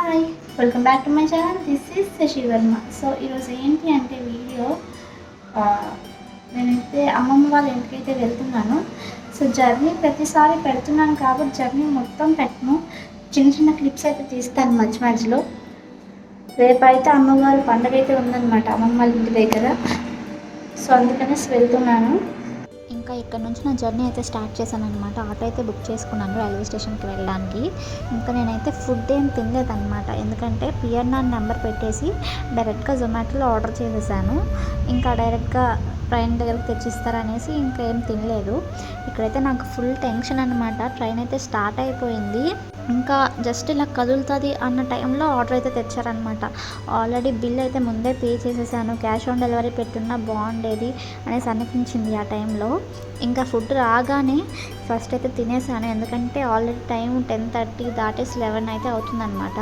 Hi welcome back to my channel this is Shashi Varma so ఈరోజు ఏంటి అంటే video నేనైతే అమ్మమ్మ వాళ్ళ ఇంటికైతే వెళ్తున్నాను. సో జర్నీ ప్రతిసారి పెడుతున్నాను కాబట్టి జర్నీ మొత్తం పెట్టను. చిన్న చిన్న క్లిప్స్ అయితే తీస్తాను మధ్య మధ్యలో. రేపైతే అమ్మవారి పండగ అయితే ఉందన్నమాట అమ్మమ్మ వాళ్ళ ఇంటి దగ్గర. సో అందుకనేసి వెళ్తున్నాను. ఇంకా ఇక్కడ నుంచి నా జర్నీ అయితే స్టార్ట్ చేశాను అనమాట ఆటో అయితే బుక్ చేసుకున్నాను రైల్వే స్టేషన్కి వెళ్ళడానికి. ఇంకా నేనైతే ఫుడ్ ఏం తినలేదన్నమాట. ఎందుకంటే పిఎన్ఆర్ నెంబర్ పెట్టేసి డైరెక్ట్గా జొమాటోలో ఆర్డర్ చేసేసాను. ఇంకా డైరెక్ట్గా ట్రైన్ దగ్గరికి తెచ్చిస్తారనేసి ఇంకా ఏం తినలేదు. ఇక్కడైతే నాకు ఫుల్ టెన్షన్ అనమాట ట్రైన్ అయితే స్టార్ట్ అయిపోయింది. ఇంకా జస్ట్ ఇలా కదులుతుంది అన్న టైంలో ఆర్డర్ అయితే తెచ్చారనమాట ఆల్రెడీ బిల్ అయితే ముందే పే చేసేసాను. క్యాష్ ఆన్ డెలివరీ పెట్టున్నా బాగుండేది అనేసి అనిపించింది ఆ టైంలో. ఇంకా ఫుడ్ రాగానే ఫస్ట్ అయితే తినేసాను. ఎందుకంటే ఆల్రెడీ టైం టెన్ థర్టీ దాటేసి లెవెన్ అయితే అవుతుందన్నమాట.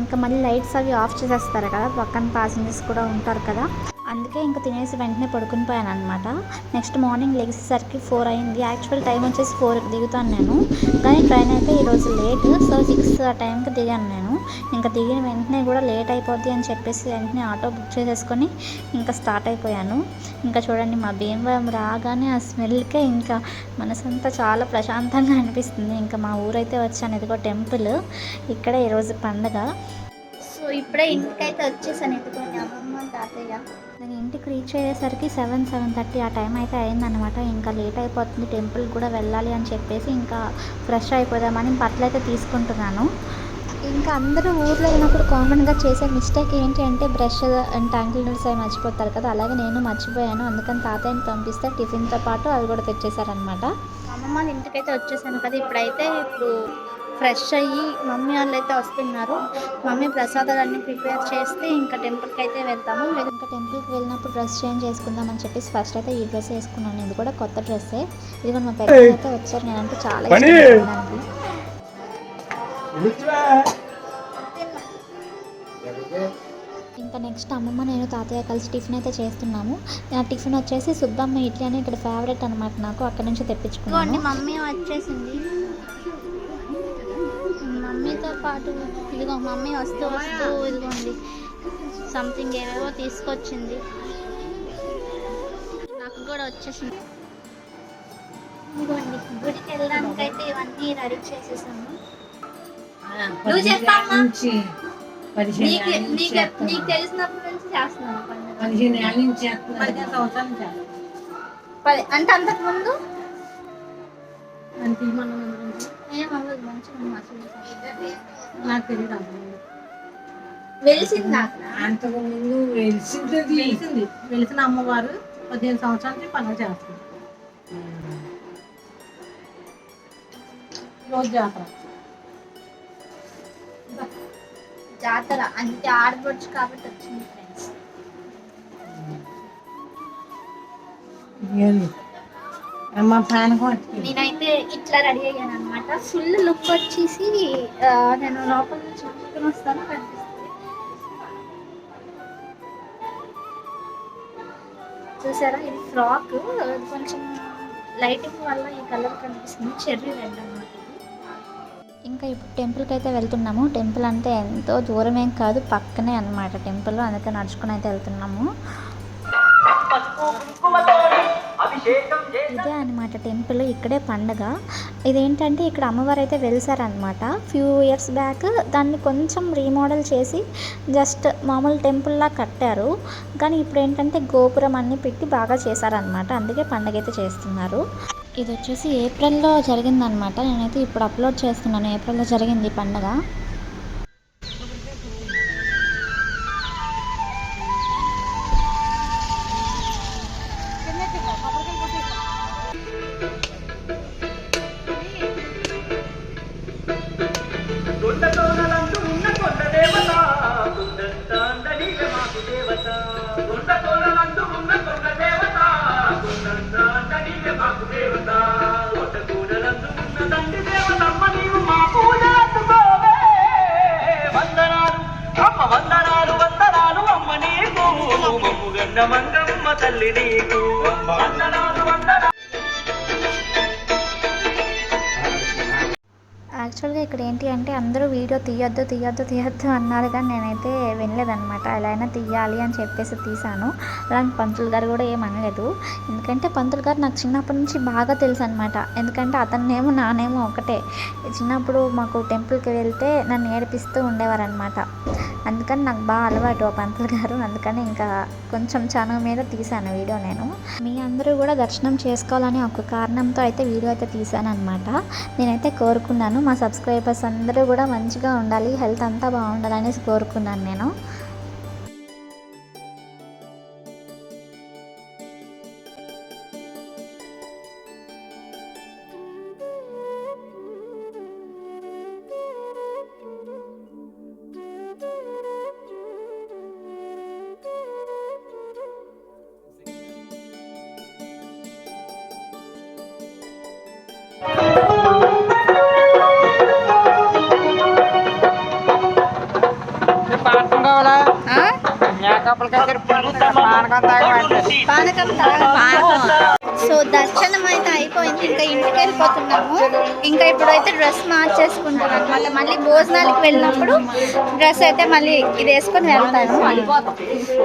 ఇంకా మళ్ళీ లైట్స్ అవి ఆఫ్ చేసేస్తారు కదా పక్కన ప్యాసింజర్స్ కూడా ఉంటారు కదా. అందుకే ఇంకా తినేసి వెంటనే పడుకుని పోయాను అనమాట నెక్స్ట్ మార్నింగ్ లెగిసేసరికి ఫోర్ అయింది. యాక్చువల్ టైం వచ్చేసి ఫోర్ దిగుతాను నేను. కానీ ట్రైన్ అయితే ఈరోజు లేట్. సో సిక్స్ ఆ టైంకి దిగాను నేను. ఇంకా దిగిన వెంటనే కూడా లేట్ అయిపోద్ది అని చెప్పేసి వెంటనే ఆటో బుక్ చేసేసుకొని ఇంకా స్టార్ట్ అయిపోయాను. ఇంకా చూడండి మా భీమవరం రాగానే ఆ స్మెల్కే ఇంకా మనసంతా చాలా ప్రశాంతంగా అనిపిస్తుంది. ఇంకా మా ఊరైతే వచ్చాను ఇదిగో టెంపుల్. ఇక్కడే ఈరోజు పండగ. ఇప్పుడే ఇంటికైతే వచ్చేసాను ఎత్తుకొని అమ్మమ్మ తాతయ్య నేను ఇంటికి రీచ్ అయ్యేసరికి సెవెన్ సెవెన్ థర్టీ ఆ టైం అయితే అయిందనమాట ఇంకా లేట్ అయిపోతుంది టెంపుల్ కూడా వెళ్ళాలి అని చెప్పేసి ఇంకా ఫ్రెష్ అయిపోదామని బట్టలు అయితే తీసుకుంటున్నాను. ఇంకా అందరూ ఊర్లో ఉన్నప్పుడు కామన్గా చేసే మిస్టేక్ ఏంటి అంటే బ్రష్ అండ్ ట్యాంకిల్స్ అవి మర్చిపోతారు కదా. అలాగే నేను మర్చిపోయాను. అందుకని తాతయ్యని పంపిస్తే టిఫిన్తో పాటు అవి కూడా తెచ్చేసారనమాట అమ్మమ్మ వాళ్ళ ఇంటికైతే వచ్చేసాను కదా. ఇప్పుడైతే ఇప్పుడు ఫ్రెష్ అయ్యి మమ్మీ వాళ్ళు అయితే వస్తున్నారు. మమ్మీ ప్రసాదాలన్నీ ప్రిపేర్ చేస్తే ఇంకా టెంపుల్కి అయితే వెళ్తాము. ఇంకా టెంపుల్కి వెళ్ళినప్పుడు డ్రెస్ చేంజ్ చేసుకుందాం అని చెప్పేసి ఫస్ట్ అయితే ఈ డ్రెస్ వేసుకున్నాను. ఇది కూడా కొత్త డ్రెస్సే. ఇది కూడా మా పెద్ద అయితే వచ్చారు. నేనంటే చాలా పని. ఇష్టం దానికి. ఇంకా నెక్స్ట్ అమ్మమ్మ నేను తాతయ్య కలిసి టిఫిన్ అయితే చేస్తున్నాము. ఆ టిఫిన్ వచ్చేసి సుబ్బమ్మ ఇడ్లీ అని ఇక్కడ ఫేవరెట్ అనమాట నాకు. అక్కడ నుంచి తెప్పించుకున్నాను. మమ్మీ వచ్చేసింది. పాటు ఇదిగో మమ్మీ వస్తూ వస్తూ ఇదిగోండి సంథింగ్ ఏవేవో తీసుకొచ్చింది నాకు కూడా వచ్చేసింది ఇదిగోండి గుడికి వెళ్ళడానికి అయితే ఇవన్నీ రెడీ చేసేసాము నువ్వు చేస్తావా? నుంచి పదిహేను నీకు ఏళ్ళ నుంచి నీకు చేస్తున్నాను. నీకు తెలిసినప్పటి నుంచి చేస్తున్నాను పండుగ పదిహేను ఏళ్ళ నుంచి చేస్తున్నాను. పదిహేను సంవత్సరాల నుంచి చేస్తున్నాను. పది- అంటే అంతకు ముందు అంటే మనం నాకు తెలియదు. వెలిసింది అంతకు ముందు వెలిసింది. వెలిసింది. వెలిసిన అమ్మవారు పదిహేను సంవత్సరాల నుంచి పండుగ చేస్తుంది రోజు జాతర. జాతర అంటే ఆడపడుచు కాబట్టి వచ్చింది ఫ్రెండ్స్. నేనైతే ఇట్లా రెడీ అయ్యాను అనమాట ఫుల్ లుక్ వచ్చేసి నేను లోపల నుంచి చూసుకుని వస్తాను కనిపిస్తుంది. చూసారా? ఇది ఫ్రాక్. కొంచెం లైటింగ్ వల్ల ఈ కలర్ కనిపిస్తుంది. చెర్రీ రెడ్ అన్నమాట ఇది. ఇంకా ఇప్పుడు టెంపుల్కి అయితే వెళ్తున్నాము. టెంపుల్ అంటే ఎంతో దూరం ఏం కాదు పక్కనే అన్నమాట టెంపుల్ అందుకే నడుచుకుని అయితే వెళ్తున్నాము. ఇదే అనమాట టెంపుల్ ఇక్కడే పండగ. ఇదేంటంటే ఇక్కడ అమ్మవారు అయితే వెలిసారనమాట ఫ్యూ ఇయర్స్ బ్యాక్ దాన్ని కొంచెం రీమోడల్ చేసి జస్ట్ మామూలు టెంపుల్లా కట్టారు. కానీ ఇప్పుడు ఏంటంటే గోపురం అన్ని పెట్టి బాగా చేశారనమాట అందుకే పండగ అయితే చేస్తున్నారు. ఇది వచ్చేసి ఏప్రిల్లో జరిగిందనమాట నేనైతే ఇప్పుడు అప్లోడ్ చేస్తున్నాను. ఏప్రిల్లో జరిగింది ఈ పండగ. తల్లి నీకు. ఇక్కడ ఏంటి అంటే అందరూ వీడియో తీయొద్దు తీయొద్దు తీయొద్దు అన్నారు కానీ నేనైతే వినలేదనమాట ఎలా అయినా తీయాలి అని చెప్పేసి తీశాను. అలాంటి పంతులు గారు కూడా ఏం అనలేదు. ఎందుకంటే పంతులు గారు నాకు చిన్నప్పటి నుంచి బాగా తెలుసు అనమాట ఎందుకంటే అతన్నేమో నానేమో ఒకటే. చిన్నప్పుడు మాకు టెంపుల్కి వెళ్తే నన్ను ఏడిపిస్తూ ఉండేవారనమాట అందుకని నాకు బాగా అలవాటు ఆ పంతులు గారు. అందుకని ఇంకా కొంచెం చనువు మీద తీశాను వీడియో నేను. మీ అందరూ కూడా దర్శనం చేసుకోవాలని ఒక కారణంతో అయితే వీడియో అయితే తీశాను అనమాట నేనైతే కోరుకున్నాను. మా సబ్స్క్రైబ్ సబ్స్క్రైబర్స్ అందరూ కూడా మంచిగా ఉండాలి హెల్త్ అంతా బాగుండాలనేసి కోరుకున్నాను నేను. పానకం సో దర్శనం అయితే అయిపోయింది. ఇంకా ఇంటికి వెళ్ళిపోతున్నాము. ఇంకా ఇప్పుడైతే డ్రెస్ మార్చేసుకుంటాను అనమాట. మళ్ళీ భోజనాలకు వెళ్ళినప్పుడు డ్రెస్ అయితే మళ్ళీ ఇది వేసుకొని వెళ్తాను.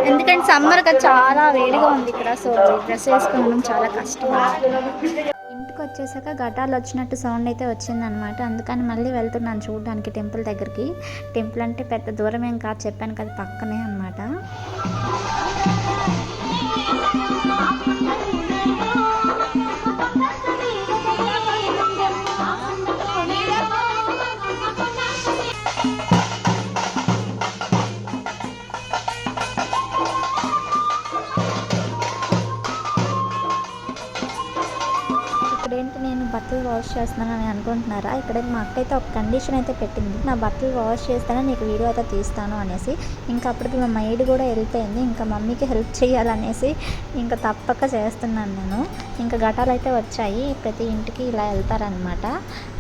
ఎందుకంటే సమ్మర్గా చాలా వేడిగా ఉంది ఇక్కడ. సో డ్రెస్ వేసుకోవడం చాలా కష్టం. దగ్గరకు వచ్చేసాక ఘటాలు వచ్చినట్టు సౌండ్ అయితే వచ్చిందనమాట అందుకని మళ్ళీ వెళ్తున్నాను చూడడానికి టెంపుల్ దగ్గరికి. టెంపుల్ అంటే పెద్ద దూరం ఏం కాదు చెప్పాను కదా పక్కనే అనమాట ఇక్కడేంటి నేను బట్టలు వాష్ చేస్తున్నానని అనుకుంటున్నారా? ఇక్కడ మా అక్క అయితే ఒక కండిషన్ అయితే పెట్టింది. నా బట్టలు వాష్ చేస్తాను నీకు వీడియో అయితే తీస్తాను అనేసి. ఇంకా అప్పటికి మా మైడ్ కూడా వెళ్ళిపోయింది. ఇంకా మమ్మీకి హెల్ప్ చేయాలనేసి ఇంకా తప్పక చేస్తున్నాను నేను. ఇంకా ఘటాలు అయితే వచ్చాయి. ప్రతి ఇంటికి ఇలా వెళ్తారనమాట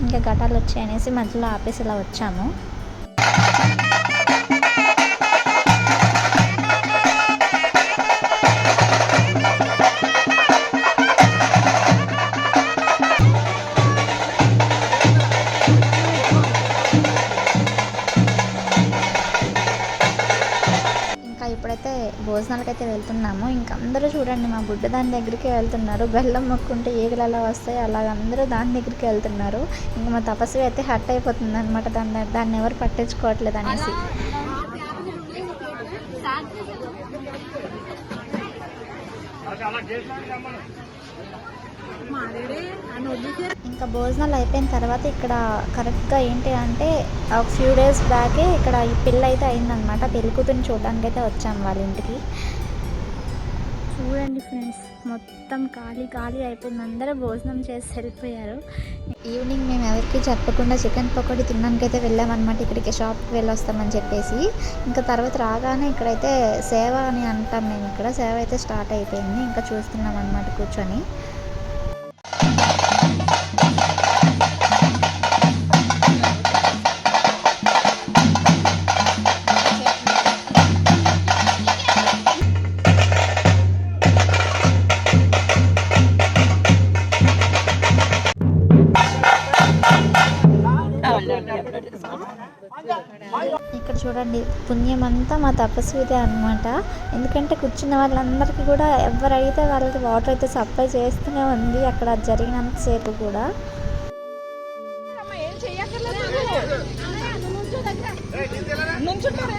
ఇంకా ఘటాలు వచ్చాయనేసి మధ్యలో ఆపేసి ఇలా వచ్చాము. భోజనాలకు అయితే వెళ్తున్నాము. ఇంకా అందరూ చూడండి మా గుడ్డ దాని దగ్గరికి వెళ్తున్నారు. బెల్లం మొక్కుంటే ఈగలు ఎలా వస్తాయి అలాగ అందరూ దాని దగ్గరికి వెళ్తున్నారు. ఇంకా మా తపస్వి అయితే హట్ అయిపోతుంది అనమాట దాన్ని దాన్ని ఎవరు పట్టించుకోవట్లేదు అనేసి. ఇంకా భోజనాలు అయిపోయిన తర్వాత ఇక్కడ కరెక్ట్గా ఏంటి అంటే ఒక ఫ్యూ డేస్ బ్యాకే ఇక్కడ ఈ పెళ్ళి అయితే అయిందనమాట పెళ్ళి కూతురిని చూడడానికి అయితే వచ్చాము వాళ్ళ ఇంటికి. చూడండి ఫ్రెండ్స్ మొత్తం ఖాళీ ఖాళీ అయిపోయింది. అందరూ భోజనం చేసి వెళ్ళిపోయారు. ఈవినింగ్ మేము ఎవరికి చెప్పకుండా చికెన్ పకోడీ తినడానికి అయితే వెళ్ళామన్నమాట. ఇక్కడికి షాప్కి వెళ్ళి వస్తామని చెప్పేసి. ఇంకా తర్వాత రాగానే ఇక్కడైతే సేవ అని అంటాం మేము ఇక్కడ. సేవ అయితే స్టార్ట్ అయిపోయింది. ఇంకా చూస్తున్నాం అనమాట కూర్చొని. పుణ్యం అంతా మా తపస్విదే అనమాట ఎందుకంటే కూర్చున్న వాళ్ళందరికీ కూడా ఎవరైతే వాళ్ళకి వాటర్ అయితే సప్లై చేస్తూనే ఉంది అక్కడ జరిగినంతసేపు కూడా జస్ట్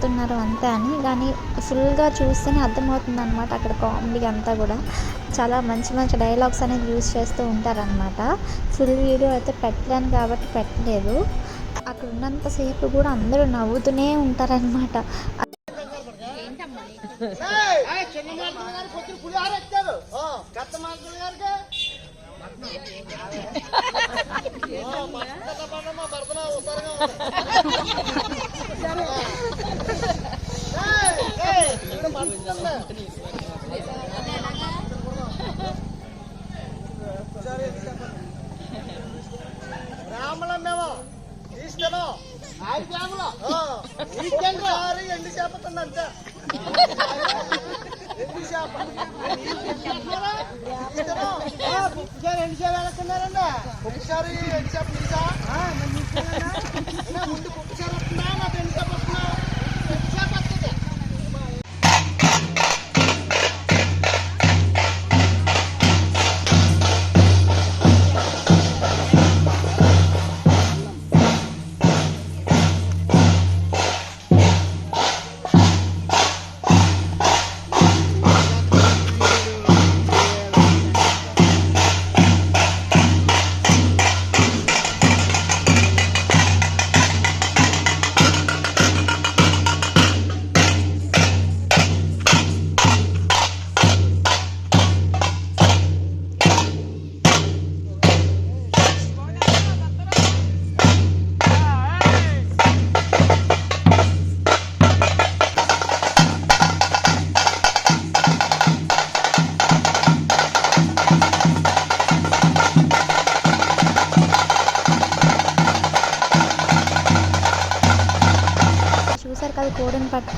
తిరుగుతున్నారు అంతే అని. కానీ ఫుల్గా చూస్తేనే అర్థమవుతుంది అనమాట అక్కడ కామెడీ అంతా కూడా. చాలా మంచి మంచి డైలాగ్స్ అనేది యూజ్ చేస్తూ ఉంటారనమాట ఫుల్ వీడియో అయితే పెట్టలేను కాబట్టి పెట్టలేదు. అక్కడ ఉన్నంతసేపు కూడా అందరూ నవ్వుతూనే ఉంటారనమాట చూసారు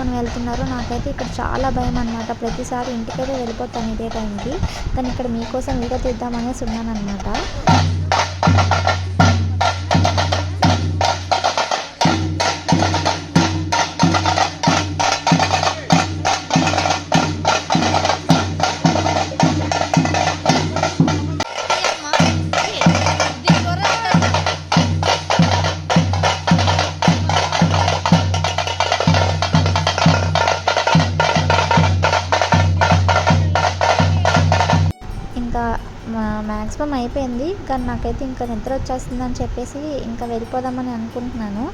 తీసుకొని వెళ్తున్నారు. నాకైతే ఇక్కడ చాలా భయం అనమాట ప్రతిసారి ఇంటికైతే వెళ్ళిపోతాను ఇదే టైంకి కానీ ఇక్కడ మీకోసం వీడియో తీద్దామనేసి ఉన్నాను మ్యాక్సిమం అయిపోయింది. కానీ నాకైతే ఇంకా నిద్ర వచ్చేస్తుందని చెప్పేసి ఇంకా వెళ్ళిపోదామని అనుకుంటున్నాను.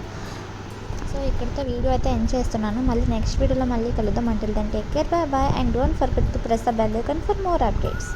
సో ఇక్కడితో వీడియో అయితే ఎండ్ చేస్తున్నాను. మళ్ళీ నెక్స్ట్ వీడియోలో మళ్ళీ కలుద్దాం. అంటే take care bye bye and don't forget to press the bell icon for more updates